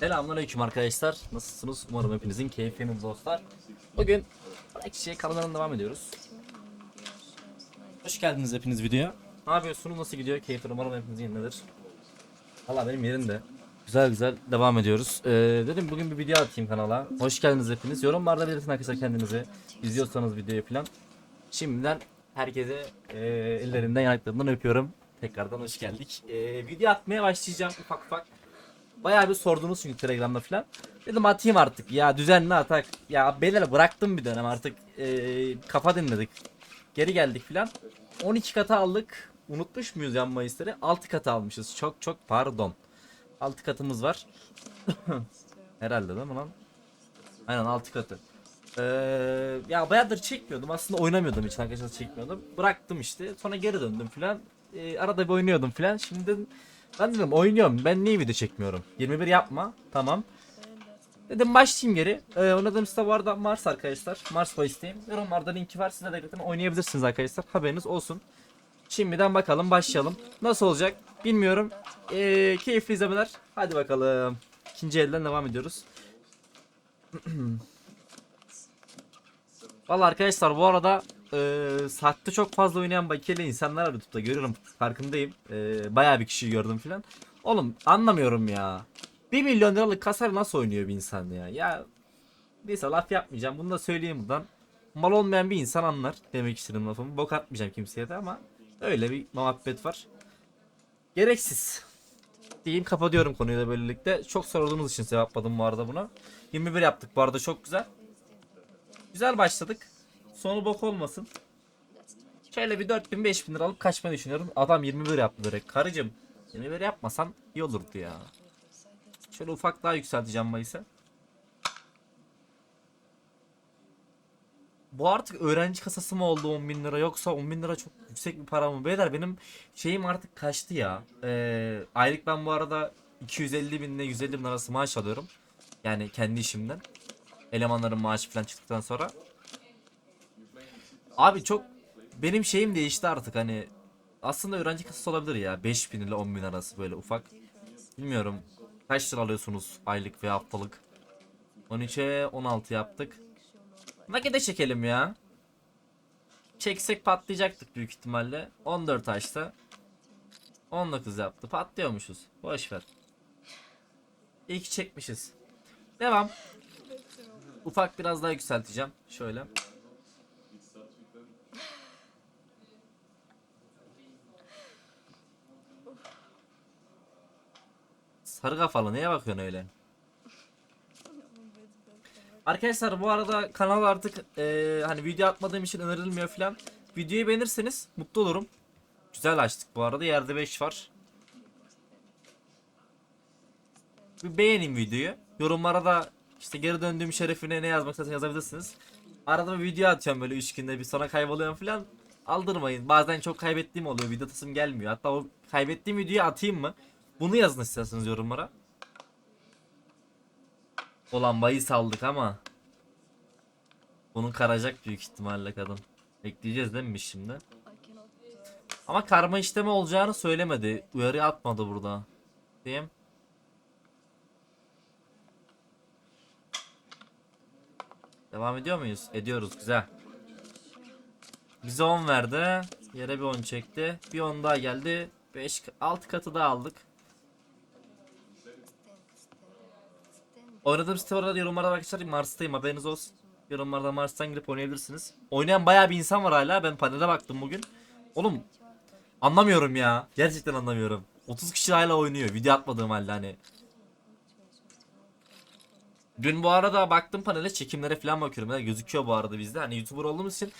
Selamünaleyküm arkadaşlar. Nasılsınız? Umarım hepinizin keyfiniz dostlar. Bugün Ekşi kanalından devam ediyoruz. Hoş geldiniz hepiniz videoya. Ne yapıyorsunuz? Nasıl gidiyor? Keyifler umarım hepinizin yerindedir. Valla benim yerinde. Güzel güzel devam ediyoruz. Ee, dedim bugün bir video atayım kanala. Hoş geldiniz hepiniz. Yorumlarda belirtin arkadaşlar kendinizi. İzliyorsanız videoyu falan. Şimdiden herkese e, ellerinden yanaklarından öpüyorum. Tekrardan hoş geldik. E, video atmaya başlayacağım ufak ufak. Bayağı bir sordunuz çünkü Telegram'da falan. Dedim atayım artık ya düzenli atak. Ya beyler bıraktım bir dönem artık e, kafa dinledik. Geri geldik falan. 12 kata aldık. Unutmuş muyuz yan Mayıs'ları? 6 kata almışız. Çok çok pardon. 6 katımız var. Herhalde değil mi lan? Aynen 6 katı. Ee, ya bayağıdır çekmiyordum. Aslında oynamıyordum hiç arkadaşlar çekmiyordum. Bıraktım işte. Sonra geri döndüm filan. Ee, arada bir oynuyordum filan. Şimdi dedim, ben dedim oynuyorum. Ben niye video çekmiyorum? 21 yapma. Tamam. Dedim başlayayım geri. Ee, oynadığım site bu arada Mars arkadaşlar. Mars Base'teyim. Yorumlarda linki var. Size de zaten oynayabilirsiniz arkadaşlar. Haberiniz olsun. Şimdiden bakalım başlayalım. Nasıl olacak bilmiyorum. Ee, keyifli izlemeler. Hadi bakalım. İkinci elden devam ediyoruz. Valla arkadaşlar bu arada e, saatte çok fazla oynayan bakiyeli insanlar var YouTube'da görüyorum farkındayım. E, bayağı bir kişi gördüm filan. Oğlum anlamıyorum ya. 1 milyon liralık kasar nasıl oynuyor bir insan ya? Ya neyse laf yapmayacağım bunu da söyleyeyim buradan. Mal olmayan bir insan anlar demek istedim lafımı. Bok atmayacağım kimseye de ama öyle bir muhabbet var. Gereksiz. Diyeyim kapatıyorum konuyu da böylelikle. Çok sorulduğunuz için cevapladım bu arada bunu. 21 yaptık bu arada çok güzel. Güzel başladık. Sonu bok olmasın. Şöyle bir 4000 5000 lira alıp kaçmayı düşünüyorum. Adam 21 yaptı direkt. Karıcım 21 yapmasan iyi olurdu ya. Şöyle ufak daha yükselteceğim Mayıs'ı. Bu artık öğrenci kasası mı oldu 10 bin lira yoksa 10 bin lira çok yüksek bir para mı? Beyler benim şeyim artık kaçtı ya. Ee, aylık ben bu arada 250 bin ile 150 bin arası maaş alıyorum. Yani kendi işimden. Elemanların maaşı falan çıktıktan sonra. Abi çok benim şeyim değişti artık hani aslında öğrenci kasası olabilir ya 5000 ile 10 bin arası böyle ufak. Bilmiyorum kaç lira alıyorsunuz aylık veya haftalık. 13'e 16 yaptık. Nakide çekelim ya. Çeksek patlayacaktık büyük ihtimalle. 14 açtı. 19 yaptı. Patlıyormuşuz. Boş ver. İyi ki çekmişiz. Devam. Ufak biraz daha yükselteceğim. Şöyle. Sarı kafalı neye bakıyorsun öyle? Arkadaşlar bu arada kanal artık eee, hani video atmadığım için önerilmiyor falan. Videoyu beğenirseniz mutlu olurum. Güzel açtık bu arada yerde 5 var. Bir beğenin videoyu. Yorumlara da işte geri döndüğüm şerefine ne yazmak isterseniz yazabilirsiniz. Arada bir video atıyorum böyle 3 günde bir sonra kayboluyorum falan. Aldırmayın. Bazen çok kaybettiğim oluyor. Video tasım gelmiyor. Hatta o kaybettiğim videoyu atayım mı? Bunu yazın isterseniz yorumlara. Olan bayı saldık ama. Bunun karacak büyük ihtimalle kadın. Bekleyeceğiz değil mi şimdi? Ama karma işlemi olacağını söylemedi. Uyarı atmadı burada. Diyeyim. Devam ediyor muyuz? Ediyoruz güzel. Bize 10 verdi. Yere bir 10 çekti. Bir 10 daha geldi. 5 6 katı daha aldık. Oynadığım site var yorumlarda arkadaşlar Mars'tayım haberiniz olsun. Yorumlarda Mars'tan girip oynayabilirsiniz. Oynayan bayağı bir insan var hala. Ben panele baktım bugün. Oğlum anlamıyorum ya. Gerçekten anlamıyorum. 30 kişi hala oynuyor. Video atmadığım halde hani. Dün bu arada baktım panele çekimlere falan bakıyorum. Yani gözüküyor bu arada bizde. Hani YouTuber olduğumuz için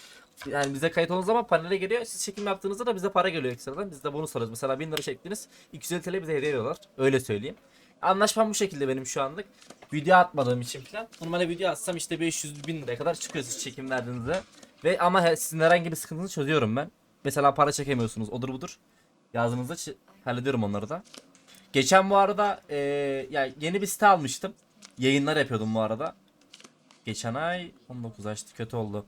yani bize kayıt olduğunuz zaman panele geliyor. Siz çekim yaptığınızda da bize para geliyor ekstradan. Biz de bonus alıyoruz. Mesela 1000 lira çektiniz. 250 TL bize hediye ediyorlar. Öyle söyleyeyim. Anlaşmam bu şekilde benim şu anlık. Video atmadığım için falan. Normalde video atsam işte 500 bin liraya kadar çıkıyor siz çekim. Ve ama he- sizin herhangi bir sıkıntınızı çözüyorum ben. Mesela para çekemiyorsunuz odur budur. Yazdığınızda hallediyorum onları da. Geçen bu arada eee ya yeni bir site almıştım. Yayınlar yapıyordum bu arada. Geçen ay 19 açtı kötü oldu.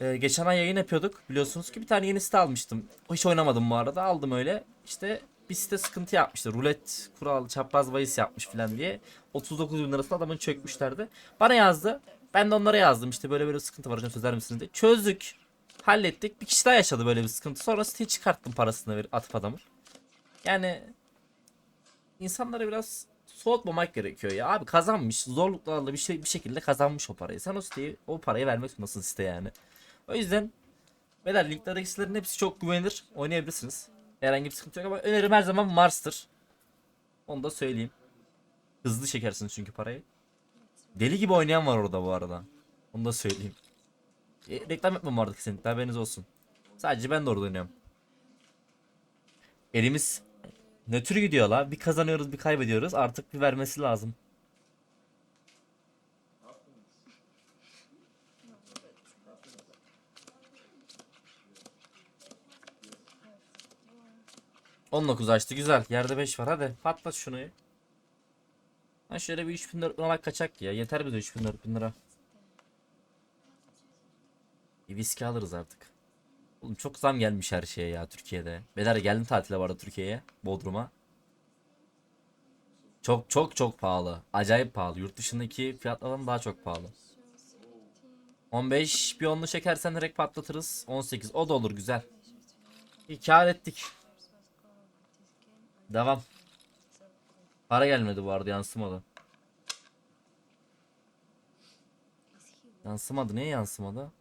Eee, geçen ay yayın yapıyorduk. Biliyorsunuz ki bir tane yeni site almıştım. Hiç oynamadım bu arada. Aldım öyle. İşte bir site sıkıntı yapmıştı. Rulet kural çapraz bahis yapmış falan diye. 39 bin lirasını adamın çökmüşlerdi. Bana yazdı. Ben de onlara yazdım işte böyle böyle sıkıntı var hocam çözer misiniz diye. Çözdük. Hallettik. Bir kişi daha yaşadı böyle bir sıkıntı. Sonra siteye çıkarttım parasını ver, atıp adamı. Yani insanlara biraz soğutmamak gerekiyor ya. Abi kazanmış. Zorluklarla bir şey bir şekilde kazanmış o parayı. Sen o siteyi o parayı vermek zorundasın site yani. O yüzden Beyler linklerdeki sitelerin hepsi çok güvenilir. Oynayabilirsiniz. Herhangi bir sıkıntı yok ama önerim her zaman Mars'tır. Onu da söyleyeyim. Hızlı çekersiniz çünkü parayı. Deli gibi oynayan var orada bu arada. Onu da söyleyeyim. E, reklam yapmam vardı kesinlikle haberiniz olsun. Sadece ben de orada oynuyorum. Elimiz nötr gidiyor la. Bir kazanıyoruz bir kaybediyoruz. Artık bir vermesi lazım. ...19 açtı güzel. Yerde 5 var hadi patlat şunu. Ha şöyle bir 3000 4000 alak kaçak ya. Yeter bize 3000 4000 lira. Bir viski alırız artık. Oğlum çok zam gelmiş her şeye ya Türkiye'de. Beyler geldim tatile vardı Türkiye'ye. Bodrum'a. Çok çok çok pahalı. Acayip pahalı. Yurt dışındaki fiyatlardan daha çok pahalı. 15 bir onlu çekersen direkt patlatırız. 18 o da olur güzel. İyi ettik. Devam. Para gelmedi bu arada yansımadı. Yansımadı. Niye yansımadı?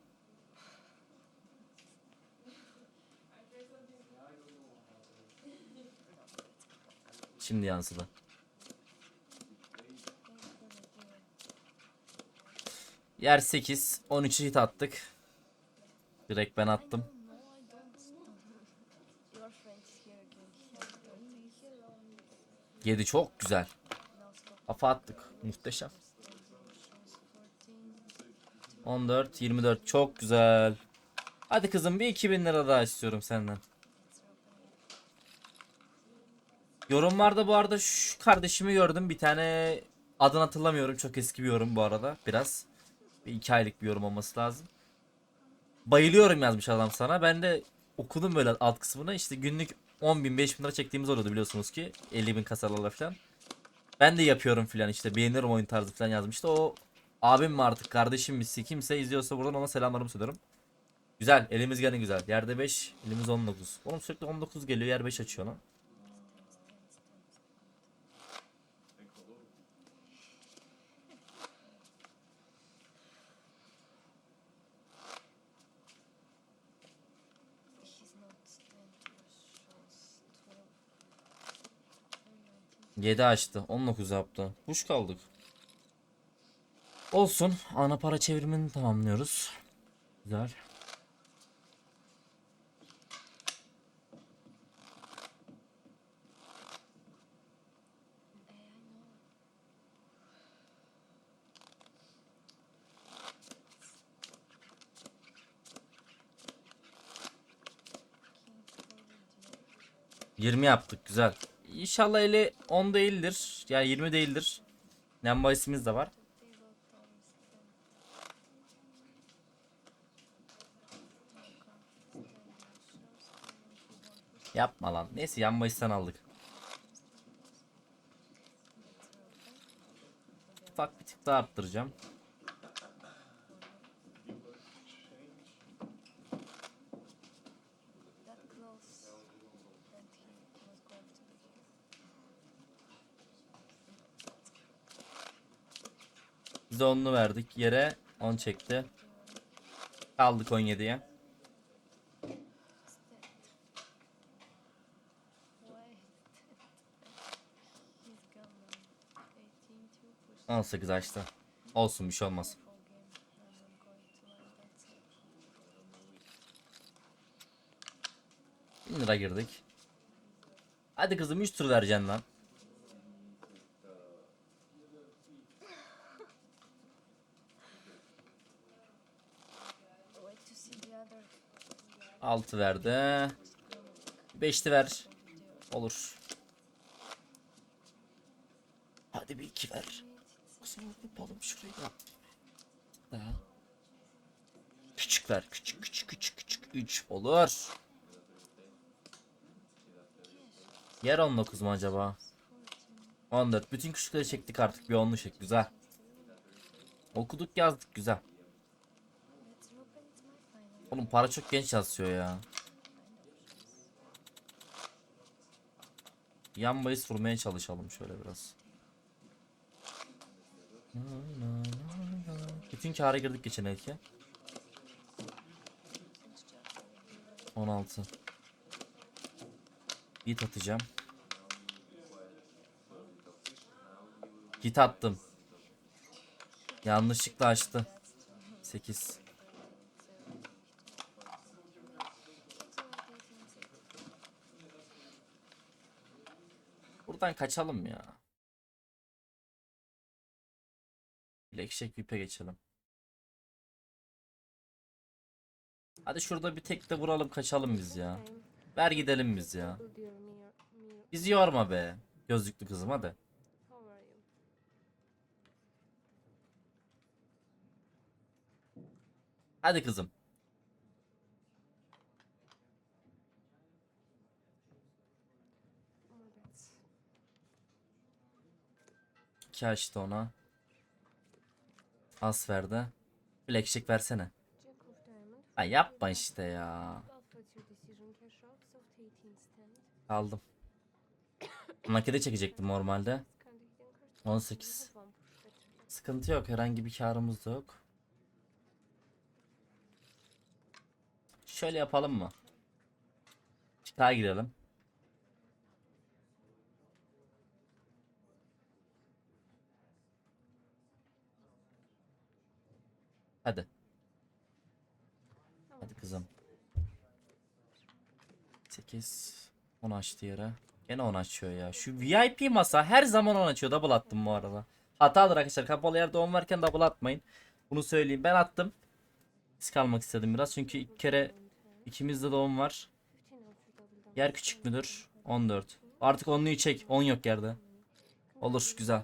Şimdi yansıdı. Yer 8. 13 hit attık. Direkt ben attım. 7 çok güzel. Kafa attık. Muhteşem. 14, 24 çok güzel. Hadi kızım bir 2000 lira daha istiyorum senden. Yorumlarda bu arada şu kardeşimi gördüm. Bir tane adını hatırlamıyorum. Çok eski bir yorum bu arada. Biraz. Bir iki aylık bir yorum olması lazım. Bayılıyorum yazmış adam sana. Ben de okudum böyle alt kısmını. İşte günlük 10 bin 5 bin lira çektiğimiz oluyordu biliyorsunuz ki. 50 bin kasalarla falan. Ben de yapıyorum filan işte beğenirim oyun tarzı falan yazmıştı. O abim mi artık kardeşim mi kimse izliyorsa buradan ona selamlarımı söylüyorum. Güzel elimiz gene güzel. Yerde 5 elimiz 19. Oğlum sürekli 19 geliyor yer 5 açıyor lan. 7 açtı 19 yaptı. Kuş kaldık. Olsun ana para çevrimini tamamlıyoruz. Güzel. 20 yaptık güzel. İnşallah eli 10 değildir. Yani 20 değildir. Namba isimiz de var. Yapma lan. Neyse yan bahisten aldık. Ufak bir tık daha arttıracağım. Biz de 10'unu verdik. Yere 10 çekti. Kaldık 17'ye. Wait. He's gone. 18 to push 18 açtı. Olsun bir şey olmaz. 1000 lira girdik. Hadi kızım 3 tur vereceksin lan. 6 verdi. 5'ti ver. Olur. Hadi bir 2 ver. Kızım şurayı da. Daha. Küçük ver. Küçük küçük küçük küçük. 3 olur. Yer 19 mu acaba? 14. Bütün küçükleri çektik artık. Bir onlu çek. Güzel. Okuduk yazdık. Güzel. Oğlum para çok genç yazıyor ya. Yan bahis vurmaya çalışalım şöyle biraz. Bütün kâra girdik geçen elki. 16. Git atacağım. Git attım. Yanlışlıkla açtı. 8. Buradan kaçalım ya. Blackjack VIP'e geçelim. Hadi şurada bir tek de vuralım kaçalım biz ya. Ver gidelim biz ya. Bizi yorma be. Gözlüklü kızım hadi. Hadi kızım. 2 açtı ona. As verdi. Blackjack versene. Ha yapma işte ya. Aldım. Nakede çekecektim normalde. 18. Sıkıntı yok. Herhangi bir karımız da yok. Şöyle yapalım mı? Çıkar girelim. Hadi. Hadi kızım. 8 10 açtı yere. Gene 10 açıyor ya. Şu VIP masa her zaman 10 açıyor. Double attım bu arada. Hatadır arkadaşlar. Kapalı yerde 10 varken double atmayın. Bunu söyleyeyim. Ben attım. Risk almak istedim biraz. Çünkü ilk kere ikimizde de 10 var. 15 out for double down. Yer küçük müdür? 14. Artık 10'luyu çek. 10 yok yerde. Olur güzel.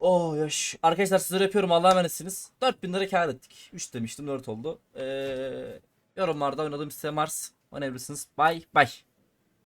Oh yaş. Arkadaşlar sizleri öpüyorum. Allah'a emanetsiniz. 4000 lira kar ettik. 3 demiştim 4 oldu. Ee, yorumlarda oynadığım size Mars. Oynayabilirsiniz. Bye bye.